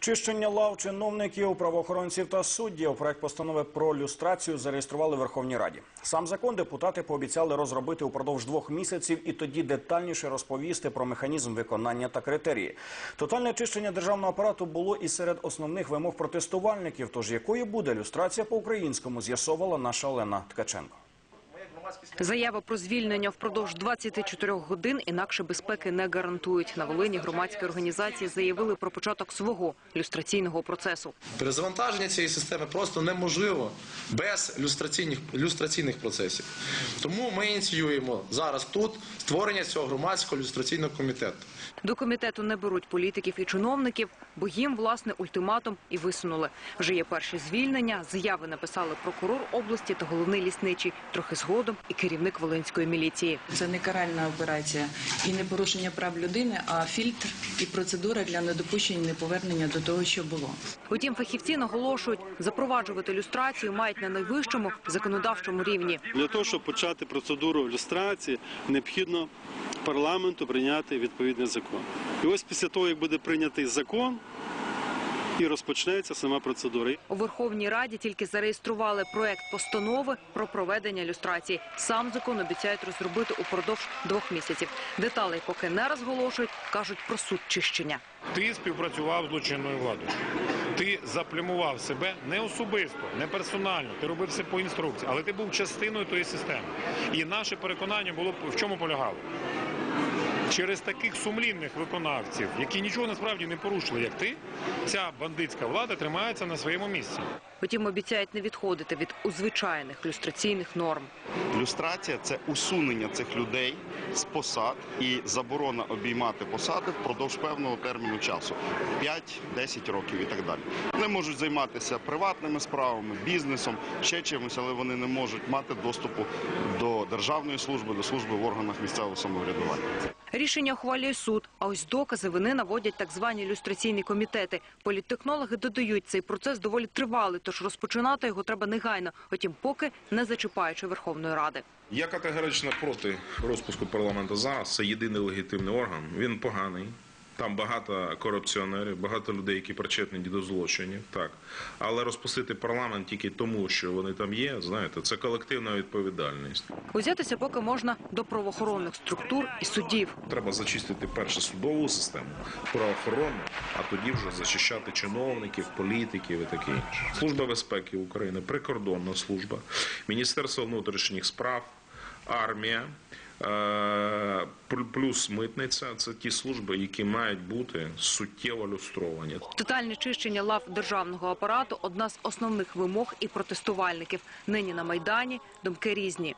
Чищення лав чиновників, правоохоронців та суддів. Проект постанови про люстрацію зареєстрували в Верховній Раді. Сам закон депутати пообіцяли розробити упродовж двох місяців і тоді детальніше розповісти про механізм виконання та критерії. Тотальне чищення державного апарату було і серед основних вимог протестувальників. Тож якою буде люстрація по українському, з'ясовувала наша Олена Ткаченко. Заява про звільнення впродовж 24 годин інакше безпеки не гарантують. На Волині громадські організації заявили про початок свого люстраційного процесу. Перезавантаження цієї системи просто неможливо без люстраційних, люстраційних процесів. Тому ми ініціюємо зараз тут створення цього громадського люстраційного комітету. До комітету не беруть політиків і чиновників, бо їм, власне, ультиматум і висунули. Вже є перші звільнення, заяви написали прокурор області та головний лісничий, трохи згодом і керівник Волинської міліції. Це не каральна операція і не порушення прав людини, а фільтр і процедура для недопущення неповернення до того, що було. Утім, фахівці наголошують, запроваджувати люстрацію мають на найвищому законодавчому рівні. Для того, щоб почати процедуру люстрації, необхідно парламенту прийняти відповідний закон. І ось після того, як буде прийнятий закон, і розпочнеться сама процедура. У Верховній Раді тільки зареєстрували проект постанови про проведення люстрації. Сам закон обіцяють розробити упродовж двох місяців. Деталей поки не розголошують, кажуть про суд чищення. Ти співпрацював з злочинною владою. Ти заплямував себе не особисто, не персонально. Ти робив все по інструкції, але ти був частиною тої системи. І наше переконання було в чому полягало. Через таких сумлінних виконавців, які нічого насправді не порушили, як ти, ця бандитська влада тримається на своєму місці. Втім, обіцяють не відходити від узвичайних люстраційних норм. Люстрація це усунення цих людей з посад і заборона обіймати посади впродовж певного терміну часу 5-10 років і так далі. Вони можуть займатися приватними справами, бізнесом, ще чимось, але вони не можуть мати доступу до державної служби, до служби в органах місцевого самоврядування. Рішення ухвалює суд, а ось докази вини наводять так звані люстраційні комітети. Політтехнологи додають, цей процес доволі тривалий, тож розпочинати його треба негайно, утім поки не зачіпаючи Верховної Ради. Я категорично проти розпуску парламенту зараз. Це єдиний легітимний орган. Він поганий. Там багато корупціонерів, багато людей, які причетні до злочинів. Так, але розпустити парламент тільки тому, що вони там є, знаєте, це колективна відповідальність. Узятися поки можна до правоохоронних структур і судів. Треба зачистити перше судову систему, правоохоронну, а тоді вже зачищати чиновників, політиків і таке інше. Служба безпеки України, прикордонна служба, Міністерство внутрішніх справ, армія. е, Плюс митниця це ті служби, які мають бути суттєво люстровані. Тотальне чищення лав державного апарату одна з основних вимог і протестувальників. Нині на майдані думки різні.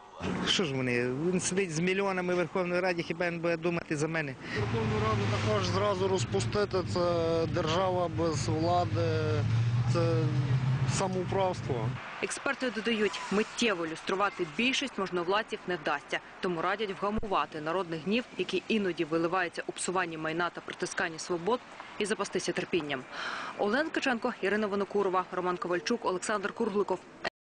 Що ж вони? Він сидить з мільйонами в Верховній Раді, хіба він буде думати за мене? Верховну Раду також зразу розпустити. Це держава без влади, це самоуправство. Експерти додають, миттєво люструвати більшість можновладців не вдасться, тому радять вгамувати народний гнів, який іноді виливається у псуванні майна та притисканні свобод, і запастися терпінням. Олена Каченко, Ірина Вонокурова, Роман Ковальчук, Олександр Курликов.